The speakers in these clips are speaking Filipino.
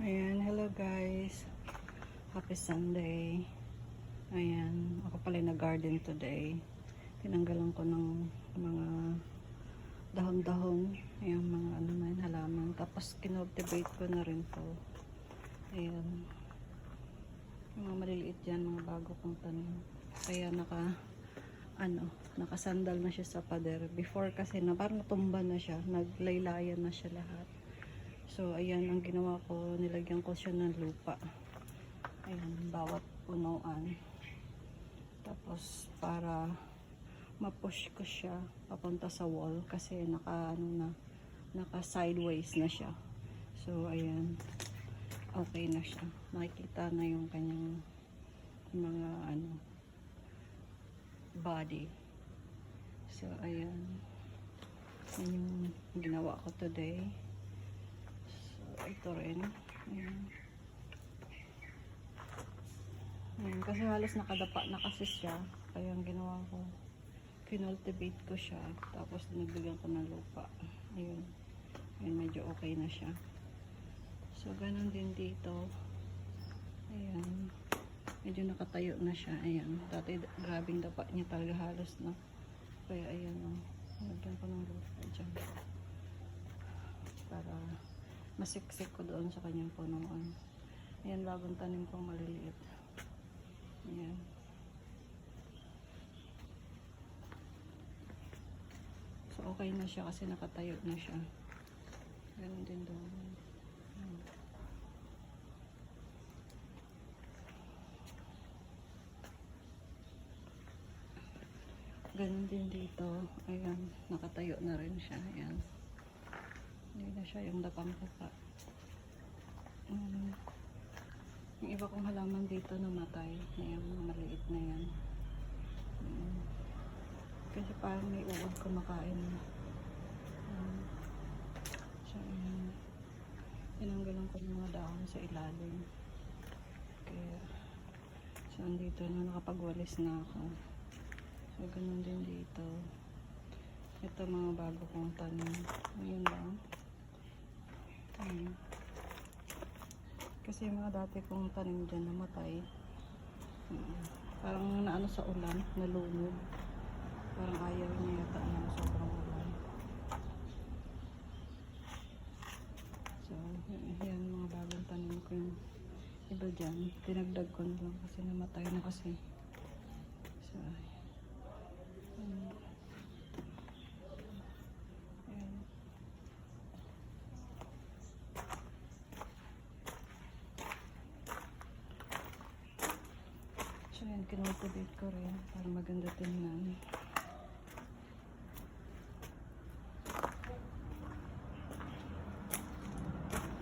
Ayan, hello guys. Happy Sunday. Ayan, ako pala nag-garden today. Tinanggalan ko ng mga dahon-dahon. Ayan, mga ano na halaman. Tapos kinultivate ko na rin to. Ayan. Yung mga maliliit dyan, mga bago kong tanim. Kaya naka, ano, nakasandal na siya sa pader. Before kasi na parang natumba na siya. Naglaylayan na siya lahat. So, ayan, ang ginawa ko, nilagyan ko siya ng lupa. Ayan, bawat punuan. Tapos, para ma-push ko siya papunta sa wall kasi naka, ano na, naka sideways na siya. So, ayan, okay na siya. Nakikita na yung kanyang mga, ano, body. So, ayan. Yan yung ginawa ko today. Ito rin. Ayan. Ayan, kasi halos nakadapa na kasi siya. Kaya ang ginawa ko, kinultivate ko siya. Tapos nilagyan ko ng lupa. Ayun. Ayun, medyo okay na siya. So, ganun din dito. Ayan. Medyo nakatayo na siya. Ayan. Dati grabing dapa niya talaga halos na. Kaya ayan o. Nilagyan ko ng lupa dyan. Para masiksik ko doon sa kanyang punuan. Ayan, bagong tanim kong maliliit. Ayan. So, okay na siya kasi nakatayo na siya. Ganun din doon. Ayan. Ganun din dito. Ayan, nakatayo na rin siya. Ayan. Na siya yung dapang papa. Um, yung iba kong halaman dito namatay. Ayan, mga maliit na yan. Ayan. Kasi parang may uod kumakain. Ayan. So, ayan. Tinanggalan ko ng mga dahon sa ilalim. Kaya, so, andito na nakapagwalis na ako. So, ganun din dito. Ito mga bago kong tanim. Ayun lang. Ayan. Kasi yung mga dati kong tanim dyan namatay. Ayan. Parang naano sa ulan, nalunod. Parang ayaw niya yata ng sobrang ulan. So, y- yan mga bagong tanim ko yung iba dyan. Tinagdag ko na lang kasi namatay na kasi. So, ayan. Ayan. So yan, kinultivate ko rin para maganda tingnan.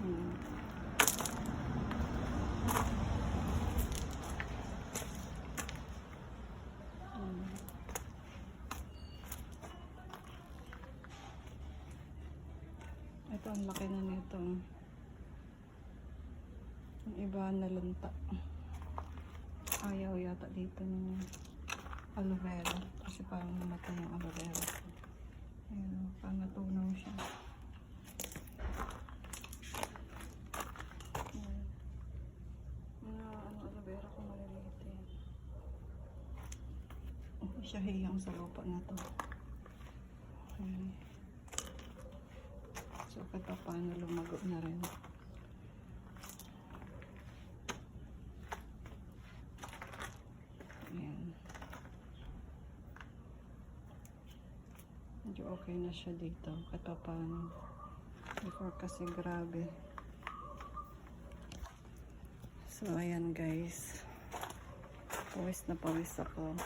Hmm. Hmm. Ito ang laki na nito. Yung iba nalunta. Ayaw yata dito ng aloe vera. Kasi parang namatay yung aloe vera. Ayun, parang natunaw siya. Mga ano, aloe vera kung maliliit. Hindi siya hiyang sa lupa na to. Ayan. So, kahit pa paano lumago na rin. Ayan. Medyo okay na siya dito. Kahit pa paano. Before kasi grabe. So, ayan guys. Pawis na pawis ako.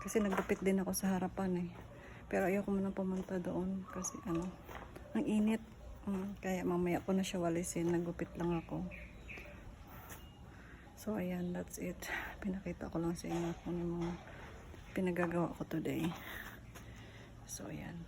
Kasi naggupit din ako sa harapan eh. Pero ayoko muna pumunta doon kasi ano, ang init. Mm, kaya mamaya ko na siya walisin. Naggupit lang ako. So, ayan, that's it. Pinakita ko lang sa inyo kung yung mga pinagagawa ko today. So, ayan.